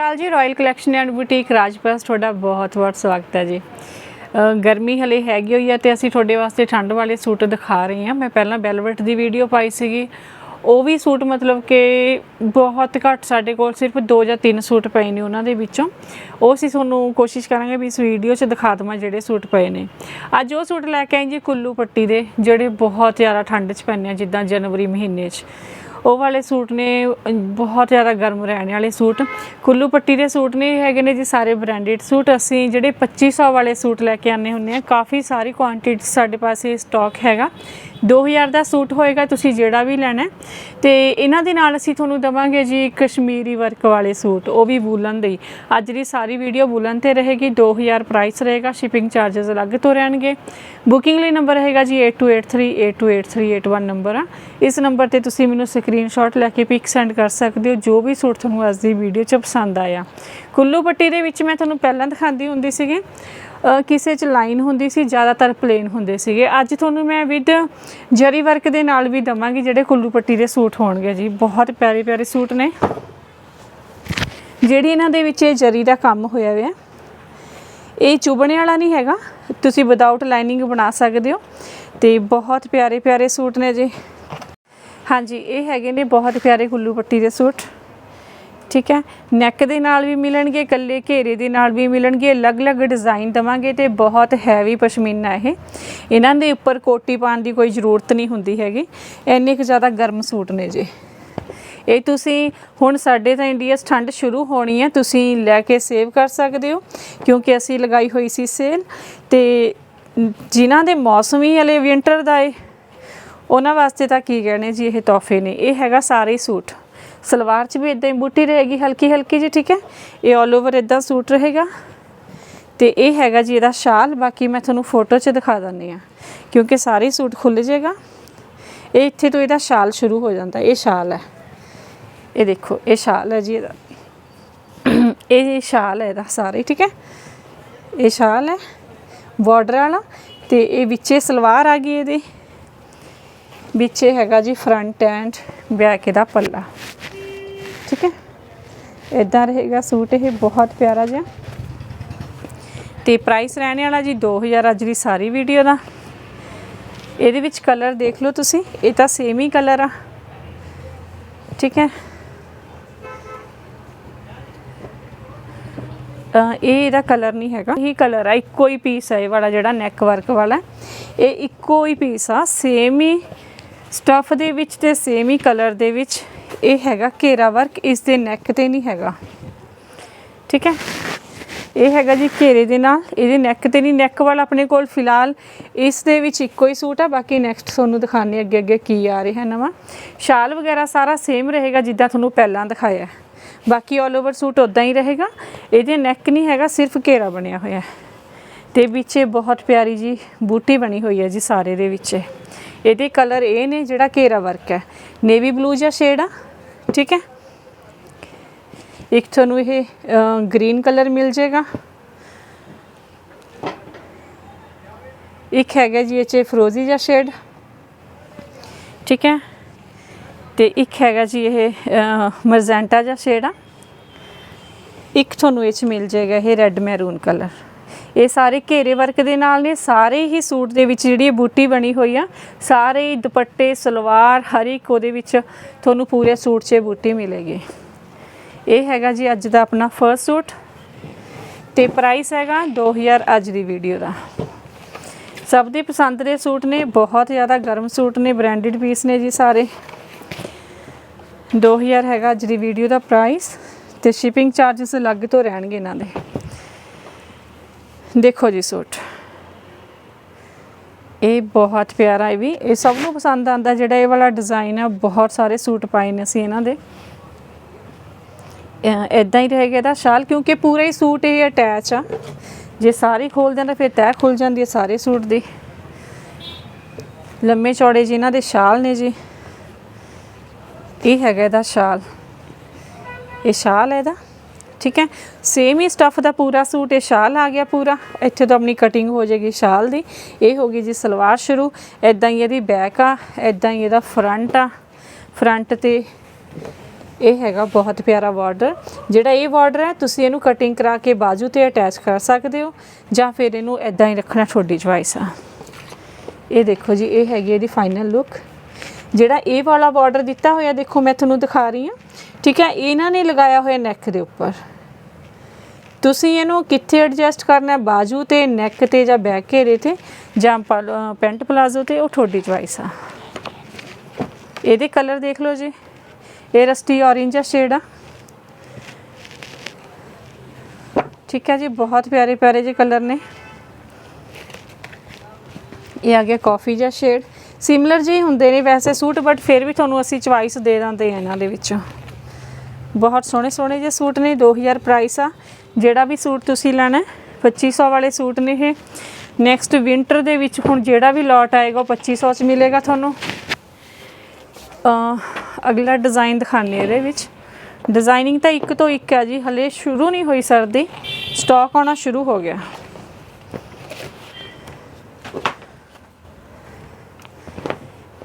ਕਾਲ ਜੀ royal collection and boutique Rajpas ਤੁਹਾਡਾ ਬਹੁਤ-ਬਹੁਤ ਸਵਾਗਤ ਹੈ ਜੀ। ਗਰਮੀ ਹਲੇ ਹੈਗੀ ਹੋਈ ਹੈ ਤੇ ਅਸੀਂ ਤੁਹਾਡੇ ਵਾਸਤੇ ਠੰਡ ਵਾਲੇ ਸੂਟ ਦਿਖਾ ਰਹੇ ਹਾਂ। ਮੈਂ ਪਹਿਲਾਂ ਵੈਲਵਟ ਦੀ ਵੀਡੀਓ ਪਾਈ ਸੀਗੀ। ਉਹ ਵੀ ਸੂਟ ਮਤਲਬ ਕਿ ਬਹੁਤ ਘੱਟ ਸਾਡੇ ਕੋਲ ਸਿਰਫ 2 ਜਾਂ 3 ਸੂਟ ਪਏ ਨੇ ਉਹਨਾਂ ਦੇ ਵਿੱਚੋਂ। ਉਹ ਅਸੀਂ ਤੁਹਾਨੂੰ ਕੋਸ਼ਿਸ਼ ਕਰਾਂਗੇ ਵੀ ਇਸ ਵੀਡੀਓ 'ਚ ਦਿਖਾ ਦਵਾਂ ਜਿਹੜੇ ਸੂਟ ਪਏ ਨੇ। ਅੱਜ ਉਹ ਸੂਟ ਲੈ ਕੇ ਆਏ ਜੀ ਕੁੱਲੂ ਪੱਟੀ ਦੇ, ਜਿਹੜੇ ਬਹੁਤ ਜ਼ਿਆਦਾ ਠੰਡ 'ਚ ਪੈਂਦੇ ਆ, ਜਿੱਦਾਂ ਜਨਵਰੀ ਮਹੀਨੇ 'ਚ। ਉਹ ਵਾਲੇ ਸੂਟ ਨੇ ਬਹੁਤ ਜ਼ਿਆਦਾ ਗਰਮ ਰਹਿਣ ਵਾਲੇ ਸੂਟ। ਕੁੱਲੂ ਪੱਟੀ ਦੇ ਸੂਟ ਨੇ ਹੈਗੇ ਨੇ ਜੀ ਸਾਰੇ ਬ੍ਰਾਂਡਡ ਸੂਟ। ਅਸੀਂ ਜਿਹੜੇ 2500 ਵਾਲੇ ਸੂਟ ਲੈ ਕੇ ਆਨੇ ਹੁੰਦੇ ਆ ਕਾਫੀ ਸਾਰੀ ਕੁਆਂਟੀਟੀ ਸਾਡੇ ਪਾਸੇ ਸਟਾਕ ਹੈਗਾ। 2000 ਦਾ ਸੂਟ ਹੋਏਗਾ, ਤੁਸੀਂ ਜਿਹੜਾ ਵੀ ਲੈਣਾ ਹੈ। ਤੇ ਇਹਨਾਂ ਦੇ ਨਾਲ ਅਸੀਂ ਤੁਹਾਨੂੰ ਦਵਾਂਗੇ ਜੀ ਕਸ਼ਮੀਰੀ ਵਰਕ ਵਾਲੇ ਸੂਟ, ਉਹ ਵੀ ਵੂਲਨ ਦੇ ਅੱਜ ਦੀ ਸਾਰੀ ਵੀਡੀਓ ਵੂਲਨ ਤੇ ਰਹੇਗੀ 2000 ਪ੍ਰਾਈਸ ਰਹੇਗਾ ਸ਼ਿਪਿੰਗ ਚਾਰजेस ਅਲੱਗ ਤੋਂ ਰਹਿਣਗੇ। ਬੁਕਿੰਗ ਲਈ ਨੰਬਰ ਹੈਗਾ ਜੀ 8283828381 ਨੰਬਰ ਆ। ਇਸ ਨੰਬਰ ਤੇ ਤੁਸੀਂ ਮੈਨੂੰ ਸਕਰੀਨਸ਼ਾਟ ਲੈ ਕੇ ਪਿਕ ਸੈਂਡ ਕਰ ਸਕਦੇ ਹੋ, ਜੋ ਵੀ ਸੂਟ ਤੁਹਾਨੂੰ ਅੱਜ ਦੀ ਵੀਡੀਓ 'ਚ ਪਸੰਦ ਆਇਆ। ਕੁੱਲੂ ਪੱਟੀ ਦੇ ਵਿੱਚ ਮੈਂ ਤੁਹਾਨੂੰ ਪਹਿਲਾਂ ਦਿਖਾਉਂਦੀ ਹੁੰਦੀ ਸੀਗੀ। ਕਿਸੇ 'ਚ ਲਾਈਨ ਹੁੰਦੀ ਸੀ, ਜ਼ਿਆਦਾਤਰ ਪਲੇਨ ਹੁੰਦੇ ਸੀਗੇ। ਅੱਜ ਤੁਹਾਨੂੰ ਮੈਂ ਵਿਦ ਜਰੀ ਵਰਕ ਦੇ ਨਾਲ ਵੀ ਦਵਾਂਗੀ, ਜਿਹੜੇ ਕੁੱਲੂ ਪੱਟੀ ਦੇ ਸੂਟ ਹੋਣਗੇ ਜੀ। ਬਹੁਤ ਪਿਆਰੇ ਪਿਆਰੇ ਸੂਟ ਨੇ। ਜਿਹੜੀ ਇਹਨਾਂ ਦੇ ਵਿੱਚ ਇਹ ਜਰੀ ਦਾ ਕੰਮ ਹੋਇਆ ਹੋਇਆ, ਇਹ ਚੁਬਣੇ ਵਾਲਾ ਨਹੀਂ ਹੈਗਾ। ਤੁਸੀਂ ਵਿਦਆਊਟ ਲਾਈਨਿੰਗ ਬਣਾ ਸਕਦੇ ਹੋ। ਤੇ ਬਹੁਤ ਪਿਆਰੇ ਪਿਆਰੇ ਸੂਟ ਨੇ ਜੀ। ਹਾਂਜੀ, ਇਹ ਹੈਗੇ ਨੇ ਬਹੁਤ ਪਿਆਰੇ ਕੁੱਲੂ ਪੱਟੀ ਦੇ ਸੂਟ। ਠੀਕ ਹੈ? ਨੈਕ ਦੇ ਨਾਲ ਵੀ ਮਿਲਣਗੇ, ਕੱਲੇ ਘੇਰੇ ਦੇ ਨਾਲ ਵੀ ਮਿਲਣਗੇ, ਅਲੱਗ-ਅਲੱਗ ਡਿਜ਼ਾਈਨ ਦਵਾਂਗੇ ਤੇ ਬਹੁਤ ਹੈਵੀ ਪਸ਼ਮੀਨਾ ਇਹ। ਇਹਨਾਂ ਦੇ ਉੱਪਰ ਕੋਟੀ ਪਾਉਣ ਦੀ ਕੋਈ ਜ਼ਰੂਰਤ ਨਹੀਂ ਹੁੰਦੀ ਹੈਗੀ। ਇੰਨੇ ਕੁ ਜ਼ਿਆਦਾ ਗਰਮ ਸੂਟ ਨੇ ਜੀ। ਇਹ ਤੁਸੀਂ ਹੁਣ ਸਾਡੇ ਤਾਂ ਇੰਡੀਆ 'ਚ ਠੰਡ ਸ਼ੁਰੂ ਹੋਣੀ ਹੈ, ਤੁਸੀਂ ਲੈ ਕੇ ਸੇਵ ਕਰ ਸਕਦੇ ਹੋ, ਕਿਉਂਕਿ ਅਸੀਂ ਲਗਾਈ ਹੋਈ ਸੀ ਸੇਲ ਤੇ ਜਿਨ੍ਹਾਂ ਦੇ ਮੌਸਮੀ ਹਲੇ ਵਿੰਟਰ ਦਾ ਏ। ਉਹਨਾਂ ਵਾਸਤੇ ਤਾਂ ਕੀ ਕਹਿਣੇ ਜੀ ਇਹ ਤੋਹਫੇ ਨੇ। ਇਹ ਹੈਗਾ ਸਾਰੇ ਸੂਟ। ਸਲਵਾਰ 'ਚ ਵੀ ਇਦਾਂ ਹੀ ਬੂਟੀ ਰਹੇਗੀ ਹਲਕੀ ਹਲਕੀ ਜੀ, ਠੀਕ ਹੈ? ਇਹ 올 ਓਵਰ ਇਦਾਂ ਸੂਟ ਰਹੇਗਾ। ਤੇ ਇਹ ਹੈਗਾ ਜੀ ਇਹਦਾ ਸ਼ਾਲ। ਬਾਕੀ ਮੈਂ ਤੁਹਾਨੂੰ ਫੋਟੋ 'ਚ ਦਿਖਾ ਦਿੰਦੀ ਆ ਕਿਉਂਕਿ ਸਾਰੇ ਸੂਟ ਖੁੱਲ ਜਾਏਗਾ। ਇਹ ਇੱਥੇ ਤੋਂ ਇਹਦਾ ਸ਼ਾਲ ਸ਼ੁਰੂ ਹੋ ਜਾਂਦਾ। ਇਹ ਸ਼ਾਲ ਹੈ। ਇਹ ਦੇਖੋ, ਇਹ ਸ਼ਾਲ ਹੈ ਜੀ ਇਹਦਾ। ਇਹ ਸ਼ਾਲ ਹੈ ਇਹਦਾ ਸਾਰੇ, ਠੀਕ ਹੈ? ਇਹ ਸ਼ਾਲ ਹੈ। ਬਾਰਡਰ ਵਾਲਾ। ਤੇ ਇਹ ਵਿੱਚੇ ਸਲਵਾਰ ਆ ਗਈ ਇਹਦੇ। ਵਿੱਚ ਇਹ ਹੈਗਾ ਜੀ ਫਰੰਟ ਐਂਡ ਬੈਕ ਇਹਦਾ ਪੱਲਾ। ਠੀਕ ਹੈ? ਇਦਾਂ ਰਹੇਗਾ ਸੂਟ ਇਹ ਬਹੁਤ ਪਿਆਰਾ ਜਿਹਾ। ਤੇ ਪ੍ਰਾਈਸ ਰਹਿਣੇ ਵਾਲਾ ਜੀ 2000 ਅੱਜ ਦੀ ਸਾਰੀ ਵੀਡੀਓ ਦਾ। ਇਹਦੇ ਵਿੱਚ ਕਲਰ ਦੇਖ ਲਓ ਤੁਸੀਂ, ਇਹ ਤਾਂ ਸੇਮ ਹੀ ਕਲਰ ਆ। ਠੀਕ ਹੈ? ਇਹ ਇਹਦਾ ਕਲਰ ਨਹੀਂ ਹੈਗਾ। ਇਹੀ ਕਲਰ ਆ, ਇੱਕੋ ਹੀ ਪੀਸ ਹੈ ਇਹ ਵਾਲਾ ਜਿਹੜਾ ਨੈਕ ਵਰਕ ਵਾਲਾ। ਇਹ ਇੱਕੋ ਹੀ ਪੀਸ ਆ ਸੇਮ ਹੀ ਸਟਫ ਦੇ ਵਿੱਚ ਤੇ ਸੇਮ ਹੀ ਕਲਰ ਦੇ ਵਿੱਚ ਇਹ ਹੈਗਾ ਘੇਰਾ ਵਰਕ ਇਸ ਦੇ ਨੈਕ ਤੇ ਨਹੀਂ ਹੈਗਾ। ਠੀਕ ਹੈ? ਇਹ ਹੈਗਾ ਜੀ ਘੇਰੇ ਦੇ ਨਾਲ, ਇਹਦੇ ਨੈਕ ਤੇ ਨਹੀਂ ਨੈਕ ਵਾਲਾ ਆਪਣੇ ਕੋਲ ਫਿਲਹਾਲ ਇਸ ਦੇ ਵਿੱਚ ਇੱਕੋ ਹੀ ਸੂਟ ਆ, ਬਾਕੀ ਨੈਕਸਟ ਤੁਹਾਨੂੰ ਦਿਖਾਣੇ ਅੱਗੇ ਅੱਗੇ ਕੀ ਆ ਰਿਹਾ ਨਵਾਂ। ਸ਼ਾਲ ਵਗੈਰਾ ਸਾਰਾ ਸੇਮ ਰਹੇਗਾ ਜਿੱਦਾਂ ਤੁਹਾਨੂੰ ਪਹਿਲਾਂ ਦਿਖਾਇਆ ਬਾਕੀ 올 ਓਵਰ ਸੂਟ ਉਦਾਂ ਹੀ ਰਹੇਗਾ। ਇਹਦੇ ਨੈਕ ਨਹੀਂ ਹੈਗਾ, ਸਿਰਫ ਘੇਰਾ ਬਣਿਆ ਹੋਇਆ ਹੈ। ਤੇ ਵਿੱਚੇ ਬਹੁਤ ਪਿਆਰੀ ਜੀ ਬੂਟੀ ਬਣੀ ਹੋਈ ਹੈ ਜੀ ਸਾਰੇ ਦੇ ਵਿੱਚ। ਇਹਦੇ ਕਲਰ ਇਹ ਨੇ ਜਿਹੜਾ ਘੇਰਾ ਵਰਕ ਹੈ। ਨੇਵੀ ਬਲੂ ਜਿਹਾ ਸ਼ੇਡ ਆ? ਠੀਕ ਹੈ? ਇੱਕ ਤੁਹਾਨੂੰ ਇਹ ਗ੍ਰੀਨ ਕਲਰ ਮਿਲ ਜਾਏਗਾ। ਇੱਕ ਹੈਗਾ ਜੀ ਇਹ 'ਚ ਫਰੋਜ਼ੀ ਜਿਹਾ ਸ਼ੇਡ ਠੀਕ ਹੈ? ਤੇ ਇੱਕ ਹੈਗਾ ਜੀ ਇਹ ਮਰਜ਼ੈਂਟਾ ਜਿਹਾ ਸ਼ੇਡ ਆ। ਇੱਕ ਤੁਹਾਨੂੰ ਇਹ 'ਚ ਮਿਲ ਜਾਏਗਾ, ਇਹ ਰੈੱਡ ਮੈਰੂਨ ਕਲਰ ਇਹ ਸਾਰੇ ਘੇਰੇ ਵਰਕ ਦੇ ਨਾਲ ਨੇ, ਸਾਰੇ ਹੀ ਸੂਟ ਦੇ ਵਿੱਚ ਜਿਹੜੀ ਬੂਟੀ ਬਣੀ ਹੋਈ ਆ, ਸਾਰੇ ਹੀ ਦੁਪੱਟੇ, ਸਲਵਾਰ, ਹਰ ਇੱਕ ਉਹਦੇ ਵਿੱਚ ਤੁਹਾਨੂੰ ਪੂਰੇ ਸੂਟ 'ਚ ਬੂਟੀ ਮਿਲੇਗੀ। ਇਹ ਹੈਗਾ ਜੀ ਅੱਜ ਦਾ ਆਪਣਾ ਫਰਸਟ ਸੂਟ ਤੇ ਪ੍ਰਾਈਸ ਹੈਗਾ 2000 ਅੱਜ ਦੀ ਵੀਡੀਓ ਦਾ। ਸਭ ਦੇ ਪਸੰਦ ਦੇ ਸੂਟ ਨੇ, ਬਹੁਤ ਜ਼ਿਆਦਾ ਗਰਮ ਸੂਟ ਨੇ ਬ੍ਰਾਂਡਡ ਪੀਸ ਨੇ ਜੀ ਸਾਰੇ। 2000 ਹੈਗਾ ਅੱਜ ਦੀ ਵੀਡੀਓ ਦਾ ਪ੍ਰਾਈਸ ਤੇ ਸ਼ਿਪਿੰਗ ਚਾਰजेस ਅਲੱਗ ਤੋਂ ਰਹਿਣਗੇ ਇਹਨਾਂ ਦੇ। ਦੇਖੋ ਜੀ ਸੂਟ। ਇਹ ਬਹੁਤ ਪਿਆਰਾ ਹੈ ਵੀ, ਇਹ ਸਭ ਨੂੰ ਪਸੰਦ ਆਂਦਾ ਜਿਹੜਾ ਇਹ ਵਾਲਾ ਡਿਜ਼ਾਈਨ ਆ, ਬਹੁਤ ਸਾਰੇ ਸੂਟ ਪਾਏ ਨੇ ਅਸੀਂ ਇਹਨਾਂ ਦੇ। ਇਦਾਂ ਹੀ ਰਹੇਗਾ ਇਹਦਾ ਸ਼ਾਲ, ਕਿਉਂਕਿ ਪੂਰਾ ਹੀ ਸੂਟ ਇਹ ਅਟੈਚ ਆ। ਜੇ ਸਾਰੇ ਖੋਲ ਜਾਂਦਾ, ਫਿਰ ਤੈਅ ਖੁੱਲ ਜਾਂਦੀ ਹੈ ਸਾਰੇ ਸੂਟ ਦੀ। ਲੰਮੇ ਚੌੜੇ ਜੀ ਇਹਨਾਂ ਦੇ ਸ਼ਾਲ ਨੇ ਜੀ। ਇਹ ਹੈਗਾ ਇਹਦਾ ਸ਼ਾਲ। ਇਹ ਸ਼ਾਲ ਹੈ ਇਹਦਾ। ਠੀਕ ਹੈ? ਸੇਮ ਹੀ ਸਟਫ ਦਾ ਪੂਰਾ ਸੂਟ, ਇਹ ਸ਼ਾਲ ਆ ਗਿਆ ਪੂਰਾ। ਇੱਥੇ ਤੋਂ ਆਪਣੀ ਕਟਿੰਗ ਹੋ ਜਾਏਗੀ ਸ਼ਾਲ ਦੀ। ਇਹ ਹੋ ਗਈ ਜੀ ਸਲਵਾਰ ਸ਼ੁਰੂ। ਐਦਾਂ ਹੀ ਇਹਦੀ ਬੈਕ ਆ ਐਦਾਂ ਹੀ ਇਹਦਾ ਫਰੰਟ ਆ। ਫਰੰਟ ਤੇ ਇਹ ਹੈਗਾ ਬਹੁਤ ਪਿਆਰਾ ਬਾਰਡਰ ਜਿਹੜਾ ਇਹ ਬਾਰਡਰ ਹੈ, ਤੁਸੀਂ ਇਹਨੂੰ ਕਟਿੰਗ ਕਰਾ ਕੇ ਬਾਜੂ ਤੇ ਅਟੈਚ ਕਰ ਸਕਦੇ ਹੋ, ਜਾਂ ਫਿਰ ਇਹਨੂੰ ਐਦਾਂ ਹੀ ਰੱਖਣਾ ਤੁਹਾਡੀ ਚੁਆਇਸ ਆ। ਇਹ ਦੇਖੋ ਜੀ, ਇਹ ਹੈਗੀ ਇਹਦੀ ਫਾਈਨਲ ਲੁੱਕ ਜਿਹੜਾ ਇਹ ਵਾਲਾ ਬਾਰਡਰ ਦਿੱਤਾ ਹੋਇਆ, ਦੇਖੋ ਮੈਂ ਤੁਹਾਨੂੰ ਦਿਖਾ ਰਹੀ ਹਾਂ। ਠੀਕ ਹੈ? ਇਹਨਾਂ ਨੇ ਲਗਾਇਆ ਹੋਇਆ ਨੈਕ ਦੇ ਉੱਪਰ। ਤੁਸੀਂ ਇਹਨੂੰ ਕਿੱਥੇ ਐਡਜਸਟ ਕਰਨਾ ਹੈ? ਬਾਜੂ ਤੇ ਨੈਕ ਤੇ ਜਾਂ ਬੈਕ ਘੇਰੇ ਤੇ ਜਾਂ ਪਲ- ਪੈਂਟ ਪਲਾਜ਼ੋ ਤੇ? ਉਹ ਤੁਹਾਡੀ ਚੁਆਇਸ ਆ। ਇਹਦੇ ਕਲਰ ਦੇਖ ਲਓ ਜੀ। ਇਹ ਰਸਟੀ ਔਰੇਂਜ ਆ ਸ਼ੇਡ ਆ। ਠੀਕ ਹੈ ਜੀ, ਬਹੁਤ ਪਿਆਰੇ ਪਿਆਰੇ ਜਿਹੇ ਕਲਰ ਨੇ। ਇਹ ਆ ਗਿਆ ਕਾਫੀ ਜਿਹਾ ਸ਼ੇਡ ਸਿਮਲਰ ਜਿਹੇ ਹੁੰਦੇ ਨੇ ਵੈਸੇ ਸੂਟ ਬਟ ਫਿਰ ਵੀ ਤੁਹਾਨੂੰ ਅਸੀਂ ਚੁਆਇਸ ਦੇ ਦਿੰਦੇ ਆ ਇਹਨਾਂ ਦੇ ਵਿੱਚੋਂ। ਬਹੁਤ ਸੋਹਣੇ ਸੋਹਣੇ ਜਿਹੇ ਸੂਟ ਨੇ 2000 ਪ੍ਰਾਈਸ ਆ। ਜਿਹੜਾ ਵੀ ਸੂਟ ਤੁਸੀਂ ਲੈਣਾ ਹੈ, 2500 ਵਾਲੇ ਸੂਟ ਨੇ ਇਹ। ਨੈਕਸਟ ਵਿੰਟਰ ਦੇ ਵਿੱਚ ਹੁਣ ਜਿਹੜਾ ਵੀ ਲੋਟ ਆਏਗਾ ਉਹ 2500 ਚ ਮਿਲੇਗਾ ਤੁਹਾਨੂੰ। ਅਗਲਾ ਡਿਜ਼ਾਈਨ ਦਿਖਾਣੇ ਇਹਦੇ ਵਿੱਚ। ਡਿਜ਼ਾਈਨਿੰਗ ਤਾਂ ਇੱਕ ਤੋਂ ਇੱਕ ਹੈ ਜੀ ਹਲੇ ਸ਼ੁਰੂ ਨਹੀਂ ਹੋਈ ਸਰਦੀ ਸਟਾਕ ਆਉਣਾ ਸ਼ੁਰੂ ਹੋ ਗਿਆ।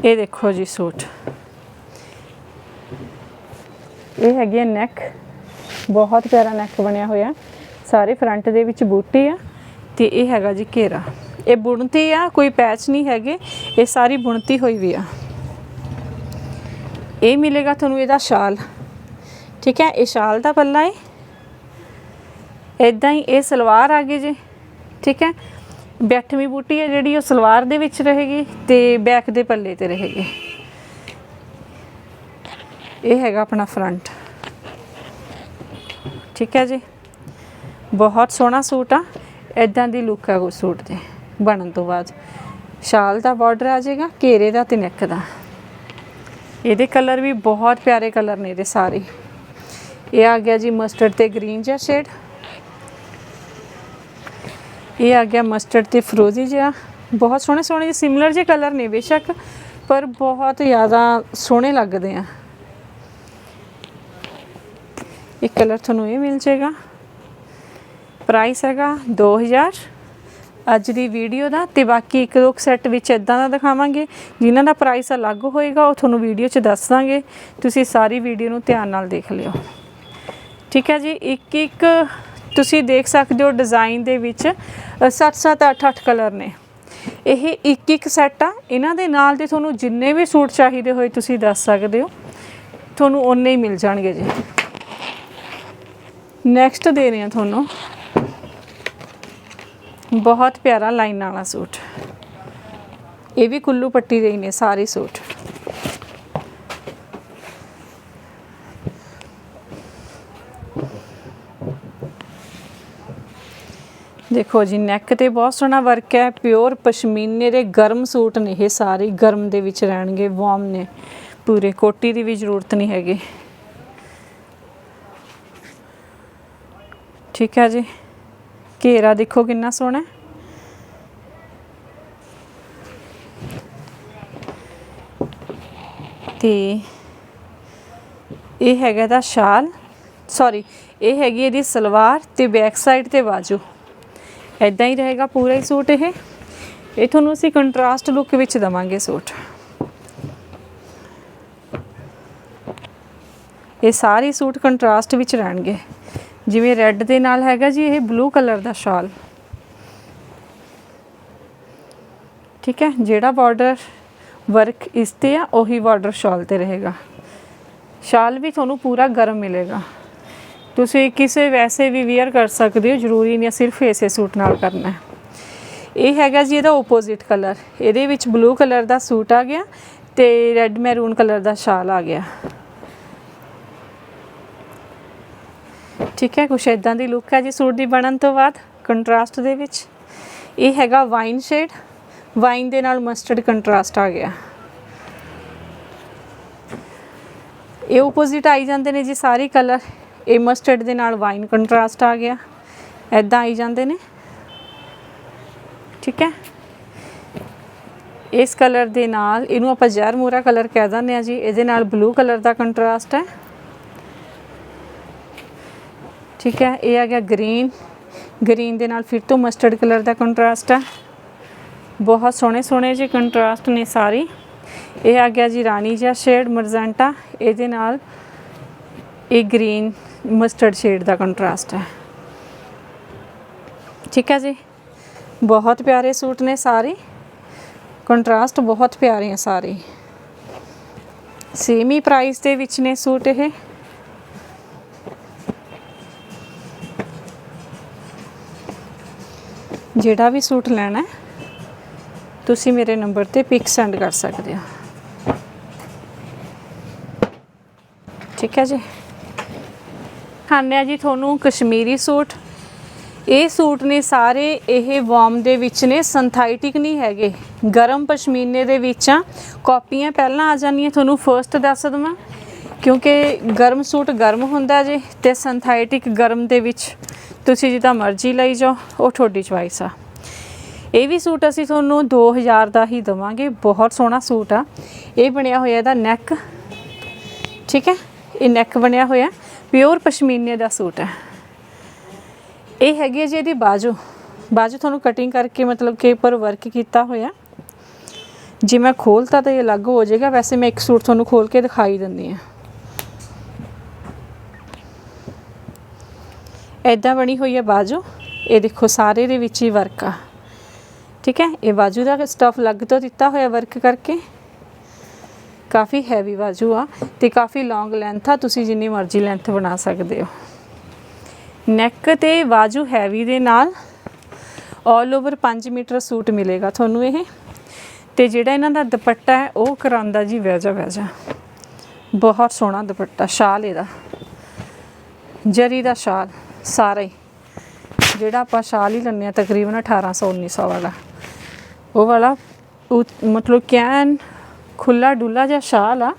ਇਹ ਦੇਖੋ ਜੀ ਸੂਟ। ਇਹ ਹੈਗੀ ਹੈ ਨੈਕ ਬਹੁਤ ਪਿਆਰਾ ਨੈਕ ਬਣਿਆ ਹੋਇਆ। ਸਾਰੇ ਫਰੰਟ ਦੇ ਵਿੱਚ ਬੂਟੀ ਆ ਤੇ ਇਹ ਹੈਗਾ ਜੀ ਘੇਰਾ। ਇਹ ਬੁਣਤੀ ਆ, ਕੋਈ ਪੈਚ ਨਹੀਂ ਹੈਗੇ, ਇਹ ਸਾਰੀ ਬੁਣਤੀ ਹੋਈ ਵੀ ਆ। ਇਹ ਮਿਲੇਗਾ ਤੁਹਾਨੂੰ ਇਹਦਾ ਸ਼ਾਲ। ਠੀਕ ਹੈ, ਇਹ ਸ਼ਾਲ ਦਾ ਪੱਲਾ ਹੈ ਇਦਾਂ ਹੀ ਇਹ ਸਲਵਾਰ ਆ ਗਈ ਜੀ। ਠੀਕ ਹੈ, ਬੈਠਵੀਂ ਬੂਟੀ ਹੈ ਜਿਹੜੀ ਉਹ ਸਲਵਾਰ ਦੇ ਵਿੱਚ ਰਹੇਗੀ ਤੇ ਬੈਕ ਦੇ ਪੱਲੇ ਤੇ ਰਹੇਗੀ। ਇਹ ਹੈਗਾ ਆਪਣਾ ਫਰੰਟ ਠੀਕ ਹੈ ਜੀ। ਬਹੁਤ ਸੋਹਣਾ ਸੂਟ ਆ। ਇਦਾਂ ਦੀ ਲੁੱਕ ਆ ਉਹ ਸੂਟ ਦੇ, ਬਣਨ ਤੋਂ ਬਾਅਦ। ਸ਼ਾਲ ਦਾ ਬਾਰਡਰ ਆ ਜਾਏਗਾ, ਘੇਰੇ ਦਾ ਤੇ ਨੈਕ ਦਾ। ਇਹਦੇ ਕਲਰ ਵੀ ਬਹੁਤ ਪਿਆਰੇ ਕਲਰ ਨੇ ਇਹਦੇ ਸਾਰੇ। ਇਹ ਆ ਗਿਆ ਜੀ ਮਸਟਰਡ ਤੇ ਗ੍ਰੀਨ ਜਿਹਾ ਸ਼ੇਡ ਇਹ ਆ ਗਿਆ ਮਸਟਰਡ ਤੇ ਫਰੋਜ਼ੀ ਜਿਹਾ। ਬਹੁਤ ਸੋਹਣੇ ਸੋਹਣੇ ਸਿਮਿਲਰ ਜਿਹੇ ਕਲਰ ਨੇ ਬੇਸ਼ੱਕ, ਪਰ ਬਹੁਤ ਜ਼ਿਆਦਾ ਸੋਹਣੇ ਲੱਗਦੇ ਆ। ਇੱਕ ਕਲਰ ਤੁਹਾਨੂੰ ਇਹ ਮਿਲ ਜਾਏਗਾ। ਪ੍ਰਾਈਸ ਹੈਗਾ 2000 ਅੱਜ ਦੀ ਵੀਡੀਓ ਦਾ ਤੇ ਬਾਕੀ ਇੱਕ ਦੋ ਸੈੱਟ ਵਿੱਚ ਇਦਾਂ ਦਾ ਦਿਖਾਵਾਂਗੇ। ਜਿਨ੍ਹਾਂ ਦਾ ਪ੍ਰਾਈਸ ਅਲੱਗ ਹੋਏਗਾ, ਉਹ ਤੁਹਾਨੂੰ ਵੀਡੀਓ 'ਚ ਦੱਸ ਦਾਂਗੇ। ਤੁਸੀਂ ਸਾਰੀ ਵੀਡੀਓ ਨੂੰ ਧਿਆਨ ਨਾਲ ਦੇਖ ਲਿਓ। ਠੀਕ ਹੈ ਜੀ, ਇੱਕ ਇੱਕ ਤੁਸੀਂ ਦੇਖ ਸਕਦੇ ਹੋ ਡਿਜ਼ਾਈਨ ਦੇ ਵਿੱਚ 7-7 8-8 ਕਲਰ ਨੇ। ਇਹ ਇੱਕ ਇੱਕ ਸੈੱਟ ਆ। ਇਹਨਾਂ ਦੇ ਨਾਲ ਦੇ ਤੁਹਾਨੂੰ ਜਿੰਨੇ ਵੀ ਸੂਟ ਚਾਹੀਦੇ ਹੋਏ ਤੁਸੀਂ ਦੱਸ ਸਕਦੇ ਹੋ। ਤੁਹਾਨੂੰ ਓਨੇ ਹੀ ਮਿਲ ਜਾਣਗੇ ਜੀ। ਨੈਕਸਟ ਦੇ ਰਹੇ ਹਾਂ ਤੁਹਾਨੂੰ। ਬਹੁਤ ਪਿਆਰਾ ਲਾਈਨ ਵਾਲਾ ਸੂਟ। ਇਹ ਵੀ ਕੁੱਲੂ ਪੱਟੀ ਦੇ ਨੇ ਸਾਰੇ ਸੂਟ। ਦੇਖੋ ਜੀ ਨੈਕ ਤੇ ਬਹੁਤ ਸੋਹਣਾ ਵਰਕ ਹੈ। ਪਿਓਰ ਪਸ਼ਮੀਨੇ ਦੇ ਗਰਮ ਸੂਟ ਨੇ ਇਹ ਸਾਰੇ। ਗਰਮ ਦੇ ਵਿੱਚ ਰਹਿਣਗੇ ਵਾਰਮ ਨੇ। ਪੂਰੇ ਕੋਟੀ ਦੀ ਵੀ ਜ਼ਰੂਰਤ ਨਹੀਂ ਹੈਗੀ। ਠੀਕ ਹੈ ਜੀ। ਘੇਰਾ ਦੇਖੋ ਕਿੰਨਾ ਸੋਹਣਾ ਤੇ ਇਹ ਹੈਗਾ ਦਾ ਸ਼ਾਲ। ਸੌਰੀ ਇਹ ਹੈਗੀ ਇਹਦੀ ਸਲਵਾਰ ਤੇ ਬੈਕ ਸਾਈਡ ਤੇ ਬਾਜੂ। ਐਦਾਂ ਹੀ ਰਹੇਗਾ ਪੂਰਾ ਹੀ ਸੂਟ ਇਹ। ਇਹ ਤੁਹਾਨੂੰ ਅਸੀਂ ਕੰਟਰਾਸਟ ਲੁੱਕ ਵਿੱਚ ਦਵਾਂਗੇ ਸੂਟ। ਇਹ ਸਾਰੇ ਸੂਟ ਕੰਟਰਾਸਟ ਵਿੱਚ ਰਹਿਣਗੇ। ਜਿਵੇਂ ਰੈੱਡ ਦੇ ਨਾਲ ਹੈਗਾ ਜੀ, ਇਹ ਬਲੂ ਕਲਰ ਦਾ ਸ਼ਾਲ ਠੀਕ ਹੈ, ਜਿਹੜਾ ਬਾਰਡਰ ਵਰਕ ਇਸ ਤੇ ਆ, ਉਹੀ ਬਾਰਡਰ ਸ਼ਾਲ ਤੇ ਰਹੇਗਾ। ਸ਼ਾਲ ਵੀ ਤੁਹਾਨੂੰ ਪੂਰਾ ਗਰਮ ਮਿਲੇਗਾ। ਤੁਸੀਂ ਕਿਸੇ ਵੈਸੇ ਵੀ ਵੇਅਰ ਕਰ ਸਕਦੇ ਹੋ, ਜ਼ਰੂਰੀ ਨਹੀਂ ਹੈ ਸਿਰਫ ਇਸੇ ਸੂਟ ਨਾਲ ਕਰਨਾ ਹੈ। ਇਹ ਹੈਗਾ ਜੀ ਇਹਦਾ ਆਪੋਜ਼ਿਟ ਕਲਰ ਇਹਦੇ ਵਿੱਚ ਬਲੂ ਕਲਰ ਦਾ ਸੂਟ ਆ ਗਿਆ ਤੇ ਰੈੱਡ ਮੈਰੂਨ ਕਲਰ ਦਾ ਸ਼ਾਲ ਆ ਗਿਆ। ਠੀਕ ਹੈ, ਕੁਛ ਇਦਾਂ ਦੀ ਲੁੱਕ ਹੈ ਜੀ ਸੂਟ ਦੀ ਬਣਨ ਤੋਂ ਬਾਅਦ ਕੰਟਰਾਸਟ ਦੇ ਵਿੱਚ। ਇਹ ਹੈਗਾ ਵਾਈਨ ਸ਼ੇਡ ਵਾਈਨ ਦੇ ਨਾਲ ਮਸਟਰਡ ਕੰਟਰਾਸਟ ਆ ਗਿਆ। ਇਹ ਆਪੋਜ਼ਿਟ ਆਈ ਜਾਂਦੇ ਨੇ ਜੀ ਸਾਰੇ ਕਲਰ ਇਹ ਮਸਟਰਡ ਦੇ ਨਾਲ ਵਾਈਨ ਕੰਟਰਾਸਟ ਆ ਗਿਆ। ਐਦਾਂ ਆਈ ਜਾਂਦੇ ਨੇ। ਠੀਕ ਹੈ। ਇਸ ਕਲਰ ਦੇ ਨਾਲ, ਇਹਨੂੰ ਆਪਾਂ ਜ਼ਹਿਰ ਮੂਰਾ ਕਲਰ ਕਹਿ ਦਿੰਦੇ ਆ ਜੀ, ਇਹਦੇ ਨਾਲ ਬਲੂ ਕਲਰ ਦਾ ਕੰਟਰਾਸਟ ਹੈ। ਠੀਕ ਹੈ, ਇਹ ਆ ਗਿਆ ਗ੍ਰੀਨ ਗ੍ਰੀਨ ਦੇ ਨਾਲ ਫਿਰ ਤੋਂ ਮਸਟਰਡ ਕਲਰ ਦਾ ਕੰਟਰਾਸਟ ਹੈ ਬਹੁਤ ਸੋਹਣੇ ਸੋਹਣੇ ਜਿਹੇ ਕੰਟਰਾਸਟ ਨੇ ਸਾਰੇ। ਇਹ ਆ ਗਿਆ ਜੀ ਰਾਣੀ ਜਿਹਾ ਸ਼ੇਡ ਮਰਜ਼ੈਂਟਾ ਇਹਦੇ ਨਾਲ ਇਹ ਗ੍ਰੀਨ ਮਸਟਰਡ ਸ਼ੇਡ ਦਾ ਕੰਟਰਾਸਟ ਹੈ। ਠੀਕ ਹੈ ਜੀ? ਬਹੁਤ ਪਿਆਰੇ ਸੂਟ ਨੇ ਸਾਰੇ। ਕੰਟਰਾਸਟ ਬਹੁਤ ਪਿਆਰੇ ਆ ਸਾਰੇ। ਸੇਮ ਹੀ ਪ੍ਰਾਈਸ ਦੇ ਵਿੱਚ ਨੇ ਸੂਟ ਇਹ। ਜਿਹੜਾ ਵੀ ਸੂਟ ਲੈਣਾ ਤੁਸੀਂ ਮੇਰੇ ਨੰਬਰ ਤੇ ਪਿਕ ਸੈਂਡ ਕਰ ਸਕਦੇ ਹੋ। ਠੀਕ ਹੈ ਜੀ? ਖਾਣਿਆ ਜੀ, ਤੁਹਾਨੂੰ ਕਸ਼ਮੀਰੀ ਸੂਟ। ਇਹ ਸੂਟ ਨੇ ਸਾਰੇ ਇਹ ਵਾਰਮ ਦੇ ਵਿੱਚ ਨੇ ਸਿੰਥੈਟਿਕ ਨਹੀਂ ਹੈਗੇ। ਗਰਮ ਪਸ਼ਮੀਨੇ ਦੇ ਵਿੱਚ ਆ। ਕਾਪੀਆਂ ਪਹਿਲਾਂ ਆ ਜਾਂਦੀਆਂ, ਤੁਹਾਨੂੰ ਫਰਸਟ ਦੱਸ ਦਵਾਂ। ਕਿਉਂਕਿ ਗਰਮ ਸੂਟ ਗਰਮ ਹੁੰਦਾ ਜੀ, ਤੇ ਸਿੰਥੈਟਿਕ ਗਰਮ ਦੇ ਵਿੱਚ। ਤੁਸੀਂ ਜਿੱਦਾਂ ਮਰਜ਼ੀ ਲਈ ਜਾਓ, ਉਹ ਤੁਹਾਡੀ ਚੁਆਇਸ ਆ। ਇਹ ਵੀ ਸੂਟ ਅਸੀਂ ਤੁਹਾਨੂੰ 2000 ਦਾ ਹੀ ਦਵਾਂਗੇ, ਬਹੁਤ ਸੋਹਣਾ ਸੂਟ ਆ। ਇਹ ਬਣਿਆ ਹੋਇਆ ਇਹਦਾ ਨੈਕ ਠੀਕ ਹੈ? ਇਹ ਨੈਕ ਬਣਿਆ ਹੋਇਆ ਪਿਓਰ ਪਸ਼ਮੀਨੇ ਦਾ ਸੂਟ ਹੈ। ਇਹ ਹੈਗੀ ਹੈ ਜੀ ਇਹਦੀ ਬਾਜੂ। ਬਾਜੂ ਤੁਹਾਨੂੰ ਕਟਿੰਗ ਕਰਕੇ ਮਤਲਬ ਕਿ ਉੱਪਰ ਵਰਕ ਕੀਤਾ ਹੋਇਆ। ਜੇ ਮੈਂ ਖੋਲਤਾ ਤਾਂ ਇਹ ਅਲੱਗ ਹੋ ਜਾਏਗਾ, ਵੈਸੇ ਮੈਂ ਇੱਕ ਸੂਟ ਤੁਹਾਨੂੰ ਖੋਲ ਕੇ ਦਿਖਾਈ ਦਿੰਦੀ ਆ ਐਦਾਂ ਬਣੀ ਹੋਈ ਹੈ ਬਾਜੂ। ਇਹ ਦੇਖੋ, ਸਾਰੇ ਦੇ ਵਿੱਚ ਹੀ ਵਰਕ ਆ। ਠੀਕ ਹੈ? ਇਹ ਬਾਜੂ ਦਾ ਸਟਫ ਲੱਗ ਤੋਂ ਦਿੱਤਾ ਹੋਇਆ ਵਰਕ ਕਰਕੇ। ਕਾਫੀ ਹੈਵੀ ਬਾਜੂ ਆ ਤੇ ਕਾਫੀ ਲੌਂਗ ਲੈਂਥ ਆ। ਤੁਸੀਂ ਜਿੰਨੀ ਮਰਜ਼ੀ ਲੈਂਥ ਬਣਾ ਸਕਦੇ ਹੋ। ਨੈਕ ਤੇ ਬਾਜੂ ਹੈਵੀ ਦੇ ਨਾਲ 올 ਓਵਰ 5 ਮੀਟਰ ਸੂਟ ਮਿਲੇਗਾ ਤੁਹਾਨੂੰ ਇਹ। ਤੇ ਜਿਹੜਾ ਇਹਨਾਂ ਦਾ ਦੁਪੱਟਾ ਹੈ, ਉਹ ਕਰਾਂਦਾ ਜੀ ਵੈਜਾ ਵੈਜਾ ਬਹੁਤ ਸੋਹਣਾ ਦੁਪੱਟਾ, ਸ਼ਾਲ ਇਹਦਾ। ਜਰੀ ਦਾ ਸ਼ਾਲ। ਸਾਰੇ ਹੀ। ਜਿਹੜਾ ਆਪਾਂ ਸ਼ਾਲ ਹੀ ਲੈਂਦੇ ਆ ਤਕਰੀਬਨ 1800 1900 ਵਾਲਾ। ਉਹ ਵਾਲਾ ਉਹ ਮਤਲਬ ਕੈਨ ਖੁੱਲਾ ਡੁੱਲਾ ਜਿਹਾ ਸ਼ਾਲ ਆ।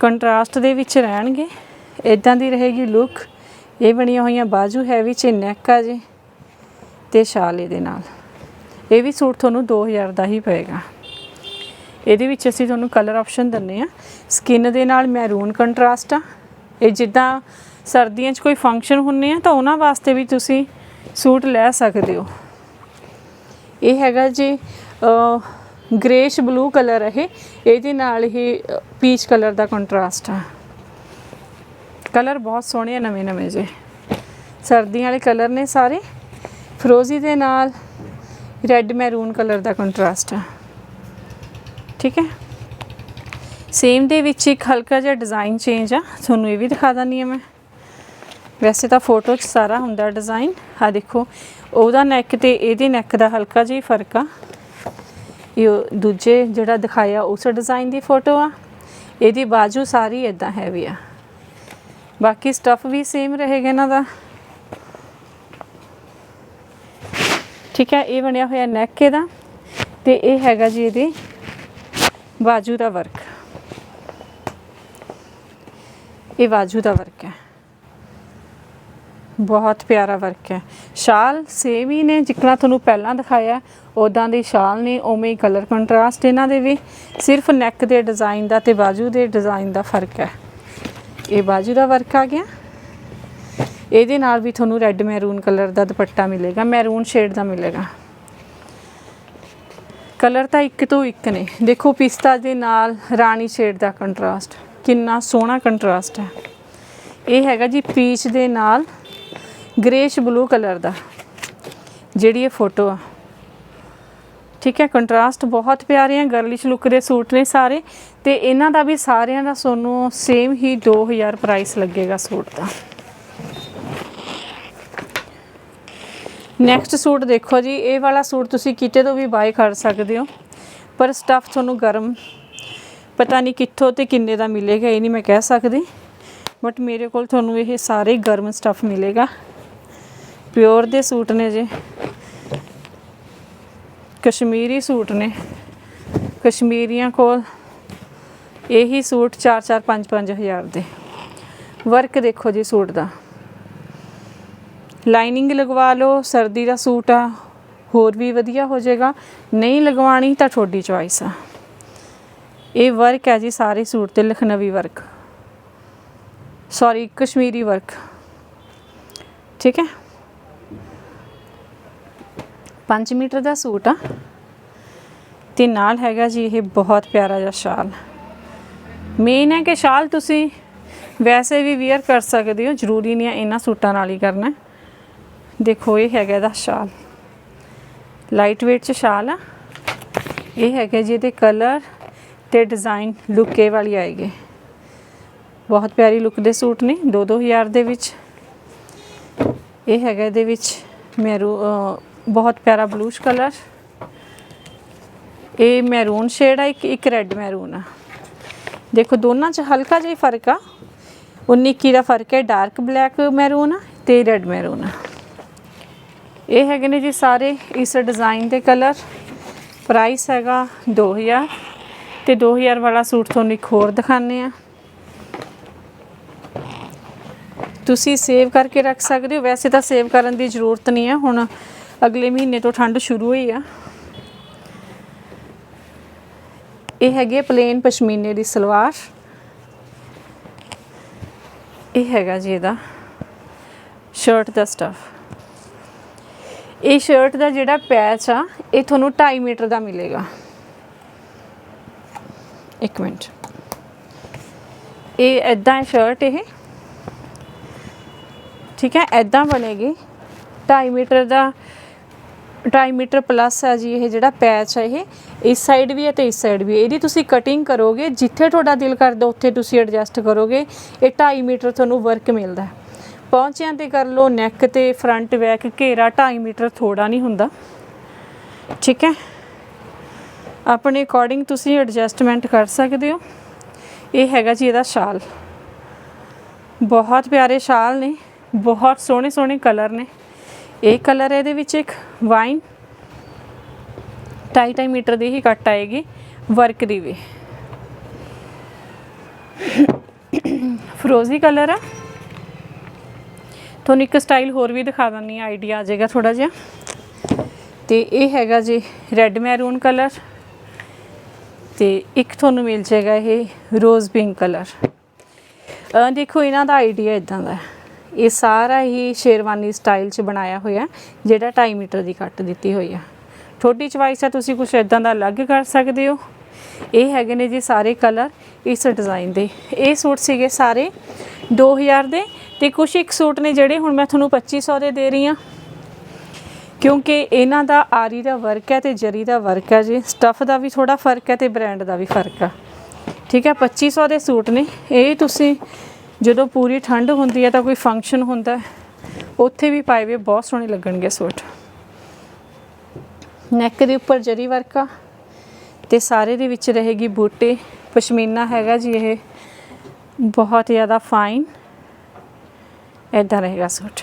ਕੰਟਰਾਸਟ ਦੇ ਵਿੱਚ ਰਹਿਣਗੇ। ਇਦਾਂ ਦੀ ਰਹੇਗੀ ਲੁੱਕ। ਇਹ ਬਣੀਆਂ ਹੋਈਆਂ ਬਾਜੂ ਹੈ ਵਿੱਚ ਨੈਕ ਆ ਜੀ ਤੇ ਸ਼ਾਲ ਇਹਦੇ ਨਾਲ। ਇਹ ਵੀ ਸੂਟ ਤੁਹਾਨੂੰ 2000 ਦਾ ਹੀ ਪਏਗਾ। ਇਹਦੇ ਵਿੱਚ ਅਸੀਂ ਤੁਹਾਨੂੰ ਕਲਰ ਆਪਸ਼ਨ ਦਿੰਨੇ ਆ। ਸਕਿਨ ਦੇ ਨਾਲ ਮੈਰੂਨ ਕੰਟਰਾਸਟ ਆ। ਇਹ ਜਿੱਦਾਂ ਸਰਦੀਆਂ 'ਚ ਕੋਈ ਫੰਕਸ਼ਨ ਹੁੰਨੇ ਆ, ਤਾਂ ਉਹਨਾਂ ਵਾਸਤੇ ਵੀ ਤੁਸੀਂ ਸੂਟ ਲੈ ਸਕਦੇ ਹੋ। ਇਹ ਹੈਗਾ ਜੀ ਗ੍ਰੇਸ਼ ਬਲੂ ਕਲਰ ਇਹ। ਇਹਦੇ ਨਾਲ ਹੀ ਪੀਚ ਕਲਰ ਦਾ ਕੰਟਰਾਸਟ ਆ। ਕਲਰ ਬਹੁਤ ਸੋਹਣੇ ਆ ਨਵੇਂ ਨਵੇਂ ਜੇ। ਸਰਦੀਆਂ ਵਾਲੇ ਕਲਰ ਨੇ ਸਾਰੇ। ਫਰੋਜ਼ੀ ਦੇ ਨਾਲ ਰੈੱਡ ਮੈਰੂਨ ਕਲਰ ਦਾ ਕੰਟਰਾਸਟ ਆ। ਠੀਕ ਹੈ? ਸੇਮ ਦੇ ਵਿੱਚ ਇੱਕ ਹਲਕਾ ਜਿਹਾ ਡਿਜ਼ਾਈਨ ਚੇਂਜ ਆ। ਤੁਹਾਨੂੰ ਇਹ ਵੀ ਦਿਖਾ ਦਿੰਦੀ ਆ ਮੈਂ। ਵੈਸੇ ਤਾਂ ਫੋਟੋ 'ਚ ਸਾਰਾ ਹੁੰਦਾ ਡਿਜ਼ਾਈਨ ਆ ਦੇਖੋ, ਉਹਦਾ ਨੈਕ ਤੇ ਇਹਦੇ ਨੈਕ ਦਾ ਹਲਕਾ ਜਿਹਾ ਫ਼ਰਕ ਆ। ਇਹ ਦੂਜੇ ਜਿਹੜਾ ਦਿਖਾਇਆ, ਉਸ ਡਿਜ਼ਾਈਨ ਦੀ ਫੋਟੋ ਆ। ਇਹਦੀ ਬਾਜੂ ਸਾਰੀ ਇਦਾਂ ਹੈਵੀ ਆ। ਬਾਕੀ ਸਟਫ ਵੀ ਸੇਮ ਰਹੇਗਾ ਇਹਨਾਂ ਦਾ। ਠੀਕ ਹੈ ਇਹ ਬਣਿਆ ਹੋਇਆ ਨੈਕ ਇਹਦਾ। ਤੇ ਇਹ ਹੈਗਾ ਜੀ ਇਹਦੀ ਬਾਜੂ ਦਾ ਵਰਕ ਇਹ ਬਾਜੂ ਦਾ ਵਰਕ ਹੈ ਬਹੁਤ ਪਿਆਰਾ ਵਰਕ ਹੈ। ਸ਼ਾਲ ਸੇਮ ਹੀ ਨੇ, ਜਿਕਣਾ ਤੁਹਾਨੂੰ ਪਹਿਲਾਂ ਦਿਖਾਇਆ ਉਦਾਂ ਦੇ ਸ਼ਾਲ ਨੇ, ਉਵੇਂ ਹੀ ਕਲਰ ਕੰਟਰਾਸਟ ਇਹਨਾਂ ਦੇ ਵੀ। ਸਿਰਫ ਨੈਕ ਦੇ ਡਿਜ਼ਾਈਨ ਦਾ ਤੇ ਬਾਜੂ ਦੇ ਡਿਜ਼ਾਈਨ ਦਾ ਫ਼ਰਕ ਹੈ। ਇਹ ਬਾਜੂ ਦਾ ਵਰਕ ਆ ਗਿਆ। ਇਹਦੇ ਨਾਲ ਵੀ ਤੁਹਾਨੂੰ ਰੈੱਡ ਮੈਰੂਨ ਕਲਰ ਦਾ ਦੁਪੱਟਾ ਮਿਲੇਗਾ ਮੈਰੂਨ ਸ਼ੇਡ ਦਾ ਮਿਲੇਗਾ। ਕਲਰ ਤਾਂ ਇੱਕ ਤੋਂ ਇੱਕ ਨੇ। ਦੇਖੋ, ਪਿਸਤਾ ਦੇ ਨਾਲ ਰਾਣੀ ਸ਼ੇਡ ਦਾ ਕੰਟਰਾਸਟ ਕਿੰਨਾ ਸੋਹਣਾ ਕੰਟਰਾਸਟ ਹੈ। ਇਹ ਹੈਗਾ ਜੀ ਪੀਚ ਦੇ ਨਾਲ ਗ੍ਰੇਸ਼ ਬਲੂ ਕਲਰ ਦਾ। ਜਿਹੜੀ ਇਹ ਫੋਟੋ ਆ। ਠੀਕ ਹੈ ਕੰਟਰਾਸਟ ਬਹੁਤ ਪਿਆਰੇ ਆ ਗਰਲਿਸ਼ ਲੁੱਕ ਦੇ ਸੂਟ ਨੇ ਸਾਰੇ। ਤੇ ਇਹਨਾਂ ਦਾ ਵੀ ਸਾਰਿਆਂ ਦਾ ਤੁਹਾਨੂੰ ਸੇਮ ਹੀ 2000 ਪ੍ਰਾਈਸ ਲੱਗੇਗਾ ਸੂਟ ਦਾ। ਨੈਕਸਟ ਸੂਟ ਦੇਖੋ ਜੀ, ਇਹ ਵਾਲਾ ਸੂਟ ਤੁਸੀਂ ਕਿਤੇ ਤੋਂ ਵੀ ਬਾਏ ਕਰ ਸਕਦੇ ਹੋ। ਪਰ ਸਟਫ ਤੁਹਾਨੂੰ ਗਰਮ, ਪਤਾ ਨਹੀਂ ਕਿੱਥੋਂ ਤੇ ਕਿੰਨੇ ਦਾ ਮਿਲੇਗਾ, ਇਹ ਨਹੀਂ ਮੈਂ ਕਹਿ ਸਕਦੀ। ਬਟ ਮੇਰੇ ਕੋਲ ਤੁਹਾਨੂੰ ਇਹ ਸਾਰੇ ਗਰਮ ਸਟਫ ਮਿਲੇਗਾ। ਪਿਓਰ ਦੇ ਸੂਟ ਨੇ ਜੀ। ਕਸ਼ਮੀਰੀ ਸੂਟ ਨੇ। ਕਸ਼ਮੀਰੀਆਂ ਕੋਲ ਇਹੀ ਸੂਟ 4-4 5-5 ਹਜ਼ਾਰ ਦੇ। ਵਰਕ ਦੇਖੋ ਜੀ ਸੂਟ ਦਾ। ਲਾਈਨਿੰਗ ਲਗਵਾ ਲਓ, ਸਰਦੀ ਦਾ ਸੂਟ ਆ, ਹੋਰ ਵੀ ਵਧੀਆ ਹੋ ਜਾਏਗਾ। ਨਹੀਂ ਲਗਵਾਣੀ ਤਾਂ ਤੁਹਾਡੀ ਚੁਆਇਸ ਆ। ਇਹ ਵਰਕ ਹੈ ਜੀ ਸਾਰੇ ਸੂਟ ਤੇ, Lucknowi work. Sorry Kashmiri work. ਠੀਕ ਹੈ? 5 ਮੀਟਰ ਦਾ ਸੂਟ ਆ। ਤੇ ਨਾਲ ਹੈਗਾ ਜੀ ਇਹ ਬਹੁਤ ਪਿਆਰਾ ਜਿਹਾ ਸ਼ਾਲ। ਮੇਨ ਹੈ ਕਿ ਸ਼ਾਲ ਤੁਸੀਂ ਵੈਸੇ ਵੀ ਵੇਅਰ ਕਰ ਸਕਦੇ ਹੋ, ਜ਼ਰੂਰੀ ਨਹੀਂ ਹੈ ਇਹਨਾਂ ਸੂਟਾਂ ਨਾਲ ਹੀ ਕਰਨਾ। ਦੇਖੋ, ਇਹ ਹੈਗਾ ਇਹਦਾ ਸ਼ਾਲ। ਲਾਈਟ weight ਚ ਸ਼ਾਲ ਆ। ਇਹ ਹੈਗਾ ਜੀ ਇਹਦੇ ਕਲਰ ਤੇ ਡਿਜ਼ਾਈਨ ਲੁੱਕ ਇਹ ਵਾਲੀ ਆਏਗੀ। ਬਹੁਤ ਪਿਆਰੀ ਲੁੱਕ ਦੇ ਸੂਟ ਨੇ 2-2000 ਦੇ ਵਿੱਚ। ਇਹ ਹੈਗਾ ਇਹਦੇ ਵਿੱਚ ਮੈਰੂ ਬਹੁਤ ਪਿਆਰਾ ਬਲੂਸ਼ ਕਲਰ। ਇਹ ਮੈਰੂਨ ਸ਼ੇਡ ਆ, ਇੱਕ ਇੱਕ ਰੈੱਡ ਮੈਰੂਨ ਆ। ਦੇਖੋ, ਦੋਨਾਂ 'ਚ ਹਲਕਾ ਜਿਹਾ ਫ਼ਰਕ ਆ। 19 ਕੀ ਦਾ ਫ਼ਰਕ ਹੈ ਡਾਰਕ ਬਲੈਕ ਮੈਰੂਨ ਆ ਤੇ ਰੈੱਡ ਮੈਰੂਨ ਆ। ਇਹ ਹੈਗੇ ਨੇ ਜੀ ਸਾਰੇ ਇਸ ਡਿਜ਼ਾਈਨ ਦੇ ਕਲਰ। ਪ੍ਰਾਈਸ ਹੈਗਾ 2000 ਤੇ 2000 ਵਾਲਾ ਸੂਟ ਤੁਹਾਨੂੰ ਇੱਕ ਹੋਰ ਦਿਖਾਣੇ ਆ ਤੁਸੀਂ ਸੇਵ ਕਰਕੇ ਰੱਖ ਸਕਦੇ ਹੋ। ਵੈਸੇ ਤਾਂ ਸੇਵ ਕਰਨ ਦੀ ਜ਼ਰੂਰਤ ਨਹੀਂ ਹੈ। ਹੁਣ ਅਗਲੇ ਮਹੀਨੇ ਤੋਂ ਠੰਡ ਸ਼ੁਰੂ ਹੋਈ ਆ। ਇਹ ਹੈਗੇ ਪਲੇਨ ਪਸ਼ਮੀਨੇ ਦੀ ਸਲਵਾਰ। ਇਹ ਹੈਗਾ ਜੀ ਇਹਦਾ ਸ਼ਰਟ ਦਾ ਸਟਫ ਇਹ ਸ਼ਰਟ ਦਾ ਜਿਹੜਾ ਪੈਚ ਆ, ਇਹ ਤੁਹਾਨੂੰ 2.5 ਮੀਟਰ ਦਾ ਮਿਲੇਗਾ। ਇੱਕ ਮਿੰਟ। ਇਹ ਐਦਾਂ ਸ਼ਰਟ ਇਹ। ਠੀਕ ਹੈ ਐਦਾਂ ਬਣੇਗੀ। 2.5 ਮੀਟਰ ਦਾ 2.5 ਮੀਟਰ ਪਲੱਸ ਹੈ ਜੀ ਇਹ ਜਿਹੜਾ ਪੈਚ ਹੈ ਇਹ, ਇਸ ਸਾਈਡ ਵੀ ਹੈ ਤੇ ਇਸ ਸਾਈਡ ਵੀ ਹੈ। ਇਹਦੀ ਤੁਸੀਂ ਕਟਿੰਗ ਕਰੋਗੇ, ਜਿੱਥੇ ਤੁਹਾਡਾ ਦਿਲ ਕਰਦਾ ਉੱਥੇ ਤੁਸੀਂ ਐਡਜਸਟ ਕਰੋਗੇ, ਇਹ 2.5 ਮੀਟਰ ਤੁਹਾਨੂੰ ਵਰਕ ਮਿਲਦਾ ਹੈ। ਪੌਂਚਿਆਂ ਤੇ ਕਰ ਲਓ ਨੈਕ ਤੇ ਫਰੰਟ ਬੈਕ ਘੇਰਾ 2.5 ਮੀਟਰ ਥੋੜਾ ਨਹੀਂ ਹੁੰਦਾ। ਠੀਕ ਹੈ? ਆਪਣੇ ਅਕੋਰਡਿੰਗ ਤੁਸੀਂ ਐਡਜਸਟਮੈਂਟ ਕਰ ਸਕਦੇ ਹੋ। ਇਹ ਹੈਗਾ ਜੀ ਇਹਦਾ ਸ਼ਾਲ ਬਹੁਤ ਪਿਆਰੇ ਸ਼ਾਲ ਨੇ, ਬਹੁਤ ਸੋਹਣੇ ਸੋਹਣੇ ਕਲਰ ਨੇ। ਇਹ ਕਲਰ ਹੈ, ਇਹਦੇ ਵਿੱਚ ਇੱਕ ਵਾਈਨ 2.5 ਮੀਟਰ ਦੀ ਹੀ ਕੱਟ ਆਏਗੀ, ਵਰਕ ਦੀ ਵੀ। ਫਰੋਜ਼ੀ ਕਲਰ ਆ। ਤੁਹਾਨੂੰ ਇੱਕ ਸਟਾਈਲ ਹੋਰ ਵੀ ਦਿਖਾ ਦਿੰਨੀ ਆ ਆਈਡੀਆ ਆ ਜਾਏਗਾ ਥੋੜਾ ਜਿਹਾ। ਤੇ ਇਹ ਹੈਗਾ ਜੀ ਰੈੱਡ ਮੈਰੂਨ ਕਲਰ। ਤੇ ਇੱਕ ਤੁਹਾਨੂੰ ਮਿਲ ਜਾਏਗਾ ਇਹ ਰੋਜ਼ ਪਿੰਕ ਕਲਰ। ਦੇਖੋ, ਇਹਨਾਂ ਦਾ ਆਈਡੀਆ ਇਦਾਂ ਦਾ ਹੈ। ਇਹ ਸਾਰਾ ਹੀ ਸ਼ੇਰਵਾਨੀ ਸਟਾਈਲ 'ਚ ਬਣਾਇਆ ਹੋਇਆ ਜਿਹੜਾ 2.5 ਮੀਟਰ ਦੀ ਕੱਟ ਦਿੱਤੀ ਹੋਈ ਆ। ਤੁਹਾਡੀ ਚੁਆਇਸ ਆ ਤੁਸੀਂ ਕੁਝ ਇਦਾਂ ਦਾ ਅਲੱਗ ਕਰ ਸਕਦੇ ਹੋ। ਇਹ ਹੈਗੇ ਨੇ ਜੀ ਸਾਰੇ ਕਲਰ ਇਸ ਡਿਜ਼ਾਈਨ ਦੇ। ਇਹ ਸੂਟ ਸੀਗੇ ਸਾਰੇ 2000 ਦੇ ਤੇ ਕੁਝ ਇੱਕ ਸੂਟ ਨੇ ਜਿਹੜੇ ਹੁਣ ਮੈਂ ਤੁਹਾਨੂੰ 2500 ਦੇ ਦੇ ਰਹੀ ਹਾਂ। ਕਿਉਂਕਿ ਇਹਨਾਂ ਦਾ ਆਰੀ ਦਾ ਵਰਕ ਹੈ ਤੇ ਜਰੀ ਦਾ ਵਰਕ ਹੈ ਜੀ। ਸਟਫ ਦਾ ਵੀ ਥੋੜਾ ਫ਼ਰਕ ਹੈ ਤੇ ਬ੍ਰਾਂਡ ਦਾ ਵੀ ਫ਼ਰਕ ਆ। ਠੀਕ ਹੈ 2500 ਦੇ ਸੂਟ ਨੇ। ਇਹ ਤੁਸੀਂ ਜਦੋਂ ਪੂਰੀ ਠੰਡ ਹੁੰਦੀ ਹੈ ਤਾਂ ਕੋਈ ਫੰਕਸ਼ਨ ਹੁੰਦਾ ਹੈ, ਉੱਥੇ ਵੀ ਪਾਏ ਵੇ ਬਹੁਤ ਸੋਹਣੇ ਲੱਗਣਗੇ ਸੂਟ। ਨੈਕ ਦੇ ਉੱਪਰ ਜਰੀ ਵਰਕਾ ਆ ਤੇ ਸਾਰੇ ਦੇ ਵਿੱਚ ਰਹੇਗੀ ਬੂਟੇ, ਪਸ਼ਮੀਨਾ ਹੈਗਾ ਜੀ ਇਹ, ਬਹੁਤ ਜ਼ਿਆਦਾ ਫਾਈਨ ਇਦਾਂ ਰਹੇਗਾ ਸੂਟ।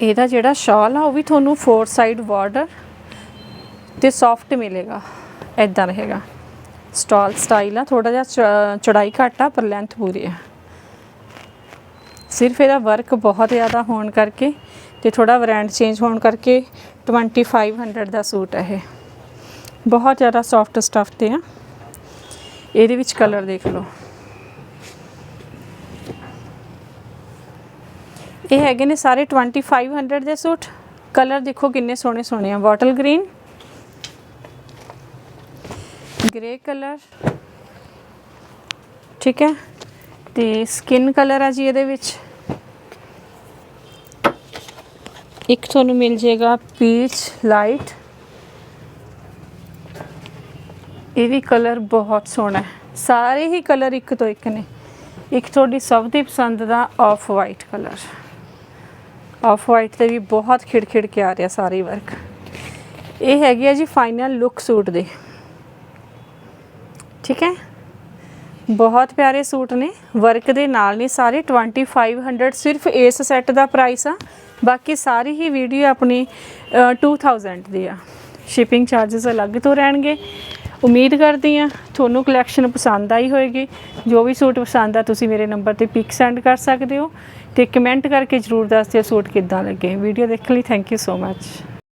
ਇਹਦਾ ਜਿਹੜਾ ਸ਼ਾਲ ਆ, ਉਹ ਵੀ ਤੁਹਾਨੂੰ ਫੋਰ ਸਾਈਡ ਬਾਰਡਰ ਤੇ ਸੌਫਟ ਮਿਲੇਗਾ। ਇਦਾਂ ਰਹੇਗਾ। ਸਟਾਲ, ਸਟਾਈਲ ਆ ਥੋੜਾ ਜਿਹਾ ਚ- ਚੌੜਾਈ ਘੱਟ ਆ, ਪਰ ਲੈਂਥ ਪੂਰੀ ਆ। ਸਿਰਫ ਇਹਦਾ ਵਰਕ ਬਹੁਤ ਜ਼ਿਆਦਾ ਹੋਣ ਕਰਕੇ ਤੇ ਥੋੜਾ ਬ੍ਰਾਂਡ ਚੇਂਜ ਹੋਣ ਕਰਕੇ 2500 ਦਾ ਸੂਟ ਹੈ ਇਹ। ਬਹੁਤ ਜ਼ਿਆਦਾ ਸੌਫਟ ਸਟਫ ਤੇ ਆ। ਇਹਦੇ ਵਿੱਚ ਕਲਰ ਦੇਖ ਲਓ। ਇਹ ਹੈਗੇ ਨੇ ਸਾਰੇ 2500 ਦੇ ਸੂਟ। ਕਲਰ ਦੇਖੋ ਕਿੰਨੇ ਸੋਹਣੇ ਸੋਹਣੇ ਆ। ਬੋਟਲ ਗ੍ਰੀਨ ਗ੍ਰੇ ਕਲਰ ਠੀਕ ਹੈ? ਤੇ ਸਕਿਨ ਕਲਰ ਆ ਜੀ ਇਹਦੇ ਵਿੱਚ। ਇੱਕ ਤੁਹਾਨੂੰ ਮਿਲ ਜਾਏਗਾ ਪੀਚ ਲਾਈਟ ਇਹ ਵੀ ਕਲਰ ਬਹੁਤ ਸੋਹਣਾ ਹੈ। ਸਾਰੇ ਹੀ ਕਲਰ ਇੱਕ ਤੋਂ ਇੱਕ ਨੇ। ਇੱਕ ਤੁਹਾਡੀ ਸਭ ਦੀ ਪਸੰਦ ਦਾ off white colour off white ਤੇ ਵੀ ਬਹੁਤ ਖਿੜਖਿੜ ਕੇ ਆ ਰਿਹਾ ਸਾਰੇ ਵਰਕ ਇਹ ਹੈਗੀ ਆ ਜੀ ਫਾਈਨਲ ਲੁੱਕ ਸੂਟ ਦੇ। ਠੀਕ ਹੈ? ਬਹੁਤ ਪਿਆਰੇ ਸੂਟ ਨੇ। ਵਰਕ ਦੇ ਨਾਲ ਨੇ ਸਾਰੇ। 2500 ਸਿਰਫ ਇਸ ਸੈੱਟ ਦਾ ਪ੍ਰਾਈਸ ਆ। ਬਾਕੀ ਸਾਰੀ ਹੀ ਵੀਡੀਓ ਆਪਣੀ ਅ, 2000 ਦੀ ਆ। ਸ਼ਿਪਿੰਗ ਚਾਰजेस ਅਲੱਗ ਤੋਂ ਰਹਿਣਗੇ। ਉਮੀਦ ਕਰਦੀ ਆ ਤੁਹਾਨੂੰ ਕਲੈਕਸ਼ਨ ਪਸੰਦ ਆਈ ਹੋਏਗੀ। ਜੋ ਵੀ ਸੂਟ ਪਸੰਦ ਆ ਤੁਸੀਂ ਮੇਰੇ ਨੰਬਰ ਤੇ ਪਿਕ ਸੈਂਡ ਕਰ ਸਕਦੇ ਹੋ। ਤੇ ਕਮੈਂਟ ਕਰਕੇ ਜਰੂਰ ਦੱਸ ਦਿਓ ਸੂਟ ਕਿੱਦਾਂ ਲੱਗੇ। ਵੀਡੀਓ ਦੇਖਣ ਲਈ ਥੈਂਕ ਯੂ ਸੋ ਮੱਚ